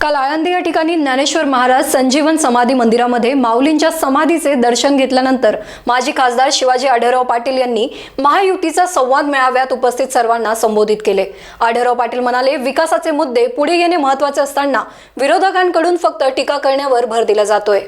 काल आळंदी या ठिकाणी ज्ञानेश्वर महाराज संजीवन समाधी मंदिरामध्ये माऊलींच्या समाधीचे दर्शन घेतल्यानंतर माजी खासदार शिवाजी आढळराव पाटील यांनी महायुतीचा संवाद मेळाव्यात उपस्थित सर्वांना संबोधित केले. आढळराव पाटील म्हणाले विकासाचे मुद्दे पुढे येणे महत्त्वाचे असताना विरोधकांकडून फक्त टीका करण्यावर भर दिला जातोय.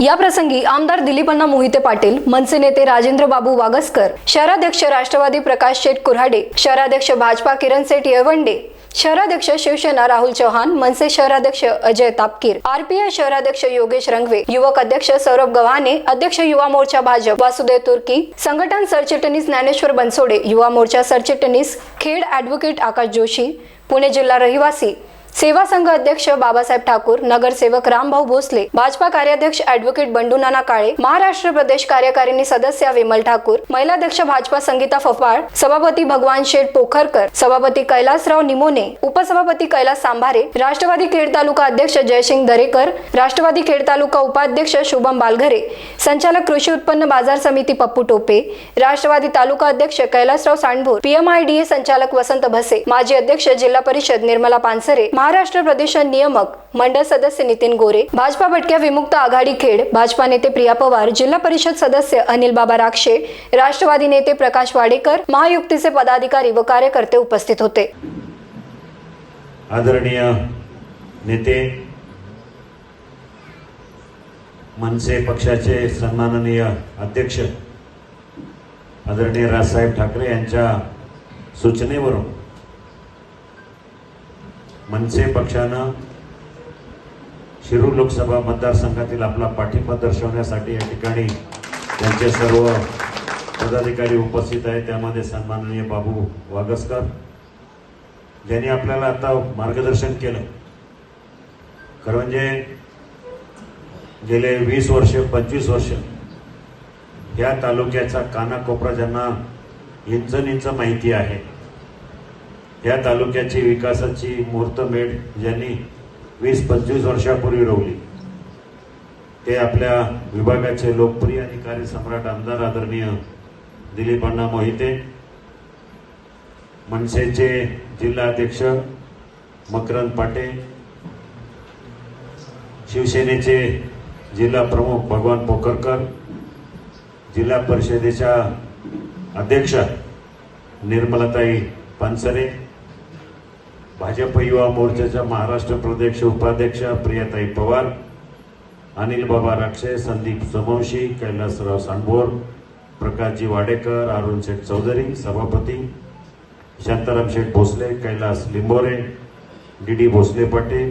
या प्रसंगी आमदार दिलीपांना मोहिते पाटील मनसे नेते राजेंद्र बाबू वागसकर शहराध्यक्ष राष्ट्रवादी प्रकाश शेठ कुऱ्हाडे शहराध्यक्ष भाजपा किरण सेठ येवंडे शहराध्यक्ष शिवसेना राहुल चव्हाण मनसे शहराध्यक्ष अजय तापकीर आरपीआय शहराध्यक्ष योगेश रंगवे युवक अध्यक्ष सौरभ गव्हाणे अध्यक्ष युवा मोर्चा भाजप वासुदेव तुर्की संघटन सरचिटणीस ज्ञानेश्वर बनसोडे युवा मोर्चा सरचिटणीस खेड ॲडव्होकेट आकाश जोशी पुणे जिल्हा रहिवासी सेवा संघ अध्यक्ष बाबासाहेब ठाकूर नगरसेवक रामभाऊ भोसले भाजपा कार्याध्यक्ष ऍडव्होकेट बंडू नाना काळे महाराष्ट्र प्रदेश कार्यकारिणी सदस्य विमल ठाकूर महिलाध्यक्ष भाजपा संगीता फफाळ सभापती भगवान शेठ पोखरकर सभापती कैलासराव निमोने उपसभापती कैलास सांभारे राष्ट्रवादी खेड तालुका अध्यक्ष जयसिंग दरेकर राष्ट्रवादी खेड तालुका उपाध्यक्ष शुभम बालघरे संचालक कृषी उत्पन्न बाजार समिती पप्पू टोपे राष्ट्रवादी तालुका अध्यक्ष कैलासराव सांडभोर पीएमआयडीए संचालक वसंत भसे माजी अध्यक्ष जिल्हा परिषद निर्मला पानसरे महाराष्ट्र प्रदेश नियमक मंडळ सदस्य नितीन गोरे भाजपा भटक्या विमुक्त आघाडी खेड भाजपा नेते प्रिया पवार जिल्हा परिषद सदस्य अनिल बाबा राक्षे राष्ट्रवादी नेते प्रकाश वाडेकर महायुक्तीचे पदाधिकारी व कार्यकर्ते उपस्थित होते. आदरणीय नेते मनसे पक्षाचे सन्माननीय अध्यक्ष आदरणीय राजसाहेब ठाकरे यांच्या सूचनेवरून मनसे पक्षानं शिरूर लोकसभा मतदारसंघातील आपला पाठिंबा दर्शवण्यासाठी या ठिकाणी त्यांचे सर्व पदाधिकारी उपस्थित आहेत. त्यामध्ये सन्माननीय बाबू वागसकर ज्यांनी आपल्याला आता मार्गदर्शन केलं. खरं म्हणजे गेले वीस वर्ष पंचवीस वर्ष या तालुक्याचा कानाकोपरा ज्यांना इंच इंच माहिती आहे या तालुक्याची विकासाची मुहूर्तमेढ ज्यांनी वीस पंचवीस वर्षापूर्वी रोवली. ते आपल्या विभागाचे लोकप्रिय अधिकारी सम्राट आमदार आदरणीय दिलीप अण्णा मोहिते मनसेचे जिल्हाध्यक्ष मकरंद पाटे शिवसेनेचे जिल्हा प्रमुख भगवान पोखरकर जिल्हा परिषदेच्या अध्यक्ष निर्मलाताई पानसरे भाजप युवा मोर्चाच्या महाराष्ट्र प्रदेश उपाध्यक्ष प्रियाताई पवार अनिल बाबा राक्षे संदीप समवशी कैलासराव सांडभोर प्रकाशजी वाडेकर अरुण शेठ चौधरी सभापती शांताराम शेठ भोसले कैलास लिंबोरे डी डी भोसले पाटील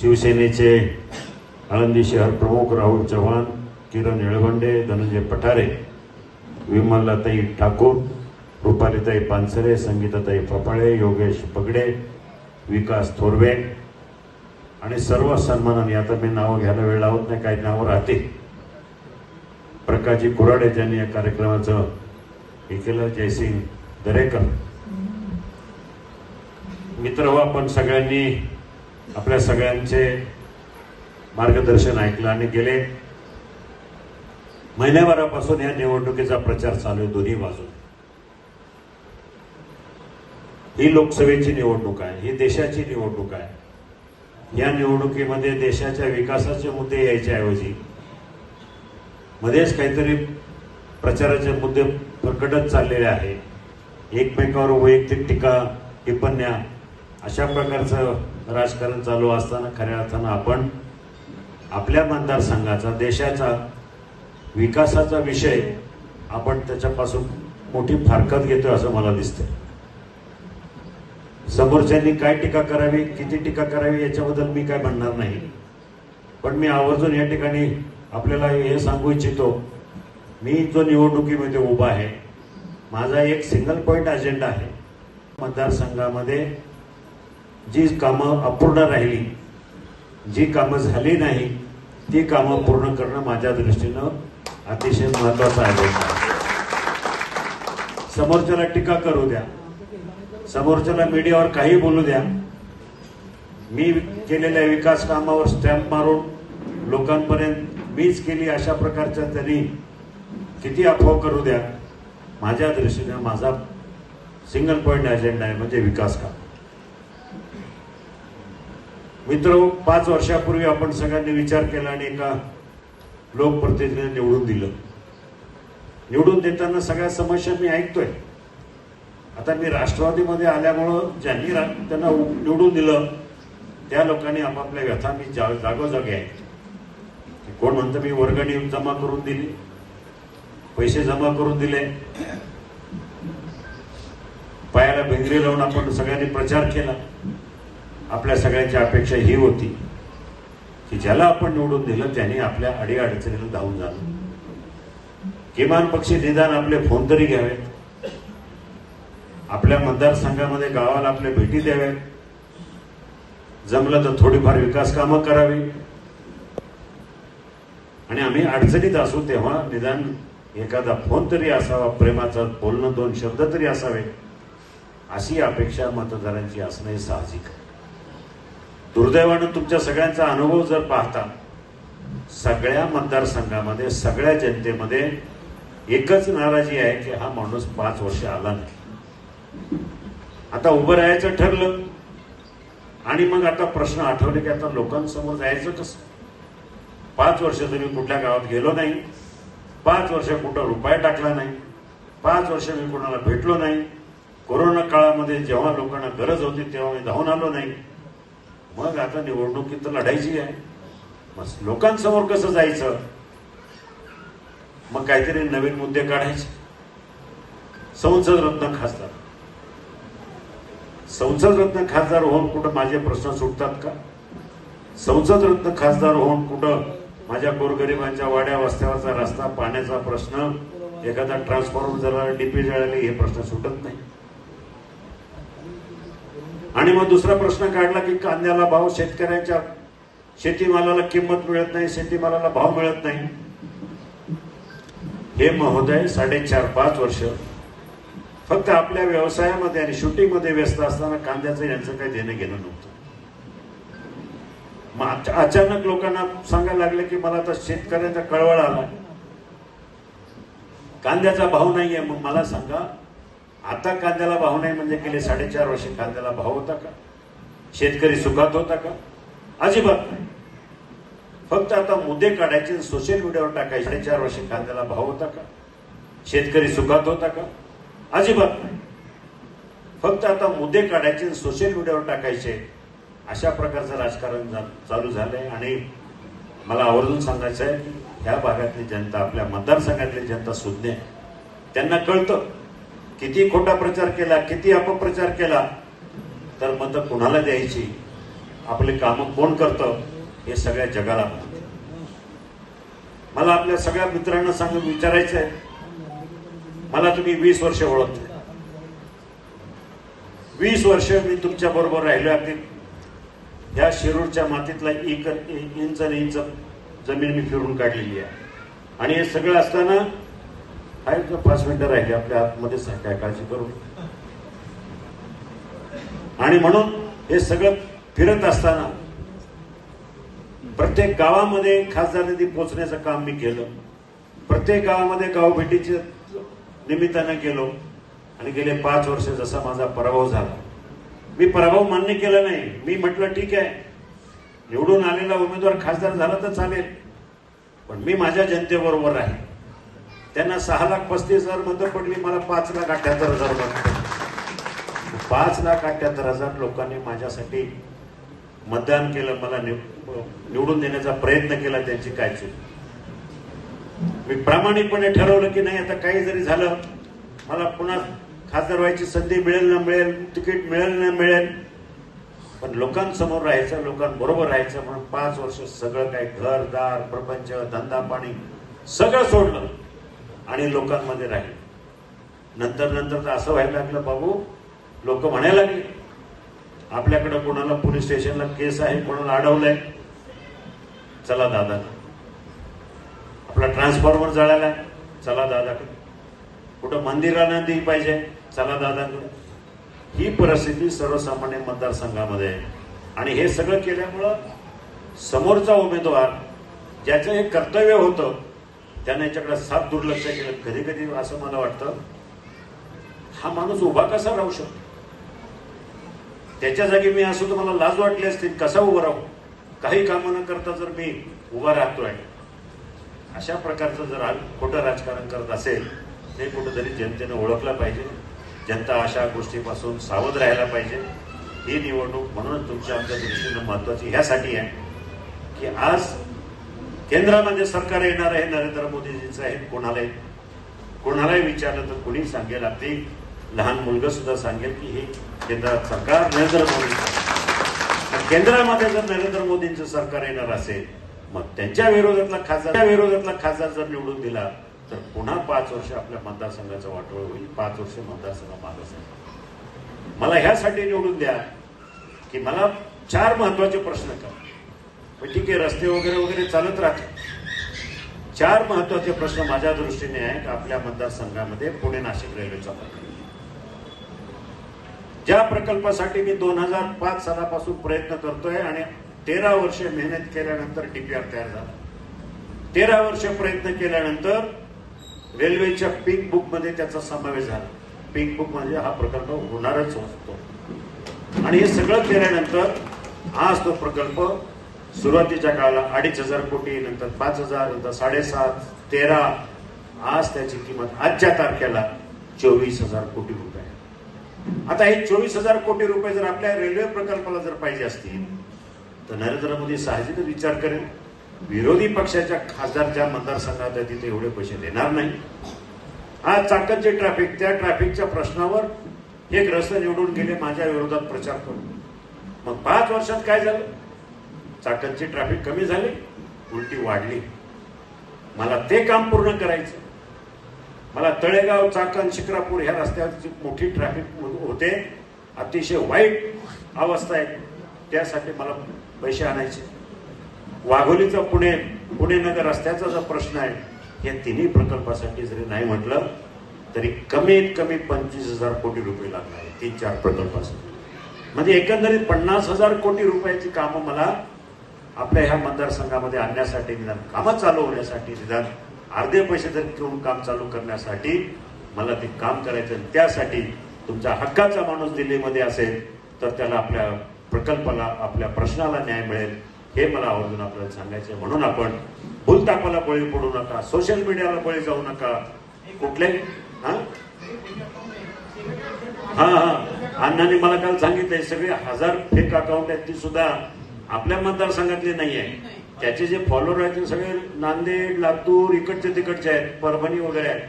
शिवसेनेचे आळंदी शहर प्रमुख राहुल चव्हाण किरण येळवंडे धनंजय पठारे विमलाताई ठाकूर रुपालीताई पानसरे संगीताताई फपाळे योगेश पगडे विकास थोरवे आणि सर्व सन्मानाने आता मी नावं घ्यायला वेळ लावत नाही काही नावं राहते प्रकाशजी कुराडे ज्यांनी या कार्यक्रमाचं हे केलं जयसिंग दरेकर. मित्र हो आपण सगळ्यांनी आपल्या सगळ्यांचे मार्गदर्शन ऐकलं आणि गेले. महिन्याभरापासून या निवडणुकीचा प्रचार चालू आहे दोन्ही बाजून. ही लोकसभेची निवडणूक आहे ही देशाची निवडणूक आहे. या निवडणुकीमध्ये देशाच्या विकासाचे मुद्दे यायच्याऐवजी मध्येच काहीतरी प्रचाराचे मुद्दे प्रकटत चाललेले आहे. एकमेकावर वैयक्तिक टीका टिप्पण्या अशा प्रकारचं राजकारण चालू असताना खऱ्या अर्थानं आपण आपल्या मतदारसंघाचा देशाचा विकासाचा विषय आपण त्याच्यापासून मोठी फारकत घेतोय असं मला दिसतंय. समोरच्यांनी काय टीका करावी किती टीका करावी याच्याबद्दल मी काय म्हणणार नाही. पण मी आवर्जून या ठिकाणी आपल्याला हे सांगू इच्छितो मी जो निवडणुकीमध्ये उभा आहे माझा एक सिंगल पॉईंट अजेंडा आहे. मतदारसंघामध्ये जी कामं अपूर्ण राहिली जी कामं झाली नाही ती कामं पूर्ण करणं माझ्या दृष्टीनं अतिशय महत्वाचं आहे. समोरच्याला टीका करू द्या. समोरच्याला मीडियावर काही बोलू द्या. मी केलेल्या विकास कामावर स्टॅम्प मारून लोकांपर्यंत मीच केली अशा प्रकारच्या त्यांनी किती अफवा करू द्या. माझ्या दृष्टीने माझा सिंगल पॉईंट अजेंडा आहे म्हणजे विकास काम. मित्र पाच वर्षापूर्वी आपण सगळ्यांनी विचार केला आणि एका लोकप्रतिनिधीने निवडून दिलं. निवडून देताना सगळ्या समस्या मी ऐकतोय. आता मी राष्ट्रवादीमध्ये आल्यामुळं ज्यांनी त्यांना निवडून दिलं त्या लोकांनी आपापल्या व्यथा मी जा जागोजागी आहे. कोण म्हणतं मी वर्गणी जमा करून दिली पैसे जमा करून दिले. पायाला भिंगरी लावून आपण सगळ्यांनी प्रचार केला. आपल्या सगळ्यांची अपेक्षा ही होती की ज्याला आपण निवडून दिलं त्याने आपल्या अडीअडचणीला धावून जाणं किमान पक्षी निदान आपले फोन तरी घ्यावेत. आपल्या मतदारसंघामध्ये गावाला आपल्या भेटी द्याव्यात जमलं तर थोडीफार विकास कामं करावी. आणि आम्ही अडचणीत असू तेव्हा निदान एखादा फोन तरी असावा प्रेमाचा बोलणं दोन शब्द तरी असावे. अशी अपेक्षा मतदारांची असणं हे साहजिक आहे. दुर्दैवानं तुमच्या सगळ्यांचा अनुभव जर पाहता सगळ्या मतदारसंघामध्ये सगळ्या जनतेमध्ये एकच नाराजी आहे की हा माणूस पाच वर्ष आला नाही. आता उभं राहायचं ठरलं. आणि मग आता प्रश्न आठवले की आता लोकांसमोर जायचं कसं? पाच वर्ष तुम्ही कुठल्या गावात गेलो नाही. पाच वर्ष कुठं रुपया टाकला नाही. पाच वर्ष मी कोणाला भेटलो नाही. कोरोना काळामध्ये जेव्हा लोकांना गरज होती तेव्हा मी धावून आलो नाही. मग आता निवडणुकीत तर लढायची आहे. मग लोकांसमोर कसं जायचं? मग काहीतरी नवीन मुद्दे काढायचे. संसद रत्न खासदार. संसदरत्न खासदार होऊन कुठं माझे प्रश्न सुटतात का? संसदरत्न खासदार होऊन कुठं माझ्या गोरगरिबांच्या वाड्या वस्त्यावरचा रस्ता पाण्याचा प्रश्न एखादा ट्रान्सफॉर्मर झाला डीपी जळाले हे प्रश्न सुटत नाही. आणि मग दुसरा प्रश्न काढला की कांद्याला भाव शेतकऱ्यांच्या शेतीमालाला किंमत मिळत नाही शेतीमालाला भाव मिळत नाही. हे महोदय साडेचार पाच वर्ष फक्त आपल्या व्यवसायामध्ये आणि शूटिंगमध्ये व्यस्त असताना कांद्याचं यांचं काही देणं घेणं नव्हतं. मग अचानक लोकांना सांगायला लागलं की मला आता शेतकऱ्यांचा कळवळ आला कांद्याचा भाव नाही आहे मग मला सांगा आता कांद्याला भाव नाही म्हणजे गेले साडेचार वर्ष कांद्याला भाव होता का? शेतकरी सुखात होता का? अजिबात नाही. फक्त आता मुद्दे काढायचे सोशल मीडियावर टाकायचे. साडेचार वर्ष कांद्याला भाव होता का? शेतकरी सुखात होता का? अजिबात नाही. फक्त आता मुद्दे काढायचे सोशल मीडियावर टाकायचे. अशा प्रकारचं राजकारण चालू झालंय आणि मला आवर्जून सांगायचं आहे की ह्या भागातली जनता आपल्या मतदारसंघातली जनता सुज्ञ त्यांना कळतं किती खोटा प्रचार केला किती अपप्रचार केला तर मतं कुणाला द्यायची? आपले कामं कोण करतं? हे सगळ्या जगाला मला आपल्या सगळ्या मित्रांना सांगून विचारायचं आहे मला तुम्ही वीस वर्ष ओळखते. वीस वर्ष मी तुमच्या बरोबर राहिलो अगदी या शिरूरच्या मातीतला एक इंच आणि इंच जमीन मी फिरून काढलेली आहे. आणि हे सगळं असताना आहेत पाच मिनिटं राहिली आपल्या आतमध्येच काय काळजी करू. आणि म्हणून हे सगळं फिरत असताना प्रत्येक गावामध्ये खासदार निधी पोचण्याचं काम मी केलं. प्रत्येक गावामध्ये गावभेटीच्या निमित्तानं गेलो आणि गेले पाच वर्ष जसा माझा पराभव झाला. मी पराभव मान्य केला नाही. मी म्हटलं ठीक आहे. निवडून आलेला उमेदवार खासदार झाला तर चालेल. पण मी माझ्या जनतेबरोबर आहे. त्यांना सहा लाख पस्तीस हजार मतं पडली. मला पाच लाख अठ्याहत्तर हजार मतं पाच लाख अठ्याहत्तर हजार लोकांनी माझ्यासाठी मतदान केलं. मला निव- निवडून देण्याचा प्रयत्न केला. त्यांची काय चूक? मी प्रामाणिकपणे ठरवलं की नाही आता काही जरी झालं मला पुन्हा खासदार व्हायची संधी मिळेल ना मिळेल तिकीट मिळेल ना मिळेल. पण लोकांसमोर राहायचं लोकांबरोबर राहायचं म्हणून पाच वर्ष सगळं काही घरदार प्रपंच धंदा पाणी सगळं सोडलं आणि लोकांमध्ये राहिलं. नंतर नंतर तर असं व्हायला लागलं बाबू लोक म्हणायला लागले आपल्याकडं कोणाला पोलीस स्टेशनला केस आहे कोणाला अडवलंय? चला दादा. आपला ट्रान्सफॉर्मर आहे चला दादाकडे कुठं मंदिराला दिली पाहिजे. चला दादाकडे ही परिस्थिती सर्वसामान्य मतदारसंघामध्ये आहे. आणि हे सगळं केल्यामुळं समोरचा उमेदवार ज्याचं हे कर्तव्य होतं त्याने याच्याकडे साथ दुर्लक्ष केलं. कधी कधी असं मला वाटतं हा माणूस उभा कसा राहू शकतो? त्याच्या जागी मी असो तर मला लाज वाटली असतील कसा उभा राहू? काही कामं न करता जर मी उभा राहतोय अशा प्रकारचं जर खोटं राजकारण करत असेल ते कुठंतरी जनतेनं ओळखलं पाहिजे. जनता अशा गोष्टीपासून सावध राहायला पाहिजे. ही निवडणूक म्हणून तुमच्या आमच्या दृष्टीनं महत्वाची ह्यासाठी आहे की आज केंद्रामध्ये सरकार येणार आहे नरेंद्र मोदीजींचं आहे कोणालाही. कोणालाही विचारलं तर कुणी सांगेल. अगदी लहान मुलगा सुद्धा सांगेल की हे केंद्रात सरकार नरेंद्र मोदी केंद्रामध्ये जर नरेंद्र मोदींचं सरकार येणार असेल मग त्यांच्या विरोधातला खासदार त्या विरोधातला खासदार जर निवडून दिला तर पुन्हा पाच वर्ष आपल्या मतदारसंघाचं वाटोळ होईल. पाच वर्ष मतदारसंघ मागं मला ह्यासाठी निवडून द्या की मला चार महत्त्वाचे प्रश्न का ठीक आहे रस्ते वगैरे वगैरे चालत राहते चार महत्त्वाचे प्रश्न माझ्या दृष्टीने आहेत आपल्या मतदारसंघामध्ये पुणे नाशिक रेल्वेचा प्रकल्प. ज्या प्रकल्पासाठी मी दोन हजार पाच सालापासून प्रयत्न करतोय आणि तेरा वर्ष मेहनत केल्यानंतर डीपीआर तयार झाला. तेरा वर्ष प्रयत्न केल्यानंतर रेल्वेच्या पिंक बुकमध्ये त्याचा समावेश झाला. पिंक बुक म्हणजे हा प्रकल्प होणारच असतो. आणि हे सगळं केल्यानंतर आज तो प्रकल्प सुरुवातीच्या काळाला अडीच हजार कोटी नंतर पाच हजार नंतर साडेसात तेरा आज त्याची किंमत आजच्या तारखेला चोवीस हजार कोटी रुपये आता हे चोवीस हजार कोटी रुपये जर आपल्या रेल्वे प्रकल्पाला जर पाहिजे असतील तर नरेंद्र मोदी साहजिकच विचार करेल. विरोधी पक्षाच्या खासदारच्या मतदारसंघात आहे तिथे एवढे पैसे देणार नाही. आज चाकणचे ट्रॅफिक त्या ट्रॅफिकच्या प्रश्नावर हे ग्रस्त निवडून गेले माझ्या विरोधात प्रचार करून. मग पाच वर्षात काय झालं? चाकणची ट्रॅफिक कमी झाली उलटी वाढली. मला ते काम पूर्ण करायचं. मला तळेगाव चाकण शिक्रापूर ह्या रस्त्यावरची मोठी ट्रॅफिक होते. अतिशय वाईट अवस्था आहे. त्यासाठी मला पैसे आणायचे. वाघोलीचा पुणे पुणे नगर रस्त्याचा जो प्रश्न आहे या तिन्ही प्रकल्पासाठी जरी नाही म्हटलं तरी कमीत कमी पंचवीस हजार कोटी रुपये लागणार आहे तीन चार प्रकल्पासाठी. म्हणजे एकंदरीत पन्नास हजार कोटी रुपयाची कामं मला आपल्या ह्या मतदारसंघामध्ये आणण्यासाठी निदान कामं चालू होण्यासाठी निदान अर्धे पैसे जर घेऊन काम चालू करण्यासाठी मला ते काम करायचं आणि त्यासाठी तुमच्या हक्काचा माणूस दिल्लीमध्ये असेल तर त्याला आपल्या प्रकल्पाला आपल्या प्रश्नाला न्याय मिळेल हे मला आवर्जून आपल्याला सांगायचं म्हणून आपण भूलतापाला बळी पडू नका सोशल मीडियाला बळी जाऊ नका. कुठले? हा? हा हा. अण्णांनी मला काल सांगितलंय सगळे हजार फेक अकाउंट आहेत ती सुद्धा आपल्या मतदारसंघातली नाहीये. त्याचे जे फॉलोअर आहेत ते सगळे नांदेड लातूर इकडचे तिकडचे आहेत परभणी वगैरे आहेत.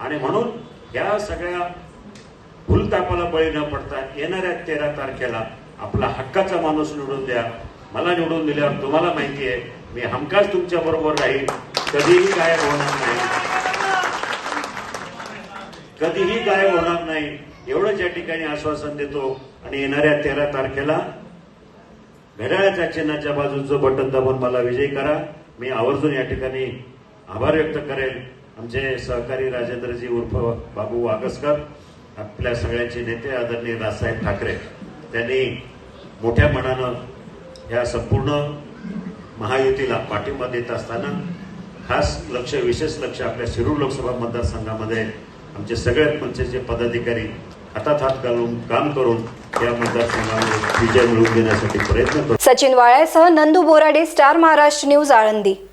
आणि म्हणून या सगळ्या फुलतापाला बळी न पडता येणाऱ्या तेरा तारखेला आपला हक्काचा माणूस निवडून द्या. मला निवडून दिल्यावर तुम्हाला माहिती आहे मी हमखास तुमच्या बरोबर राहील कधीही गायब होणार नाही. कधीही गायब होणार नाही. एवढंच या ठिकाणी आश्वासन देतो आणि येणाऱ्या तेरा तारखेला घड्याळाच्या चिन्हाच्या बाजूचं बटन दाबून मला विजयी करा. मी आवर्जून या ठिकाणी आभार व्यक्त करेल. आमचे सहकारी राजेंद्रजी उर्फ बाबू वागसकर आपल्या सगळ्यांचे नेते आदरणीय राजसाहेब ठाकरे. त्यांनी मोठ्या मनानं या संपूर्ण महायुतीला पाठिंबा देत असताना खास लक्ष विशेष लक्ष आपल्या शिरूर लोकसभा मतदारसंघामध्ये आमचे सगळ्यात पंचायतचे पदाधिकारी हातात हात घालून काम करून या मतदारसंघामध्ये विजय मिळवून देण्यासाठी प्रयत्न करतो सचिन वाळ्यासह नंदू बोराडे स्टार महाराष्ट्र न्यूज आळंदी.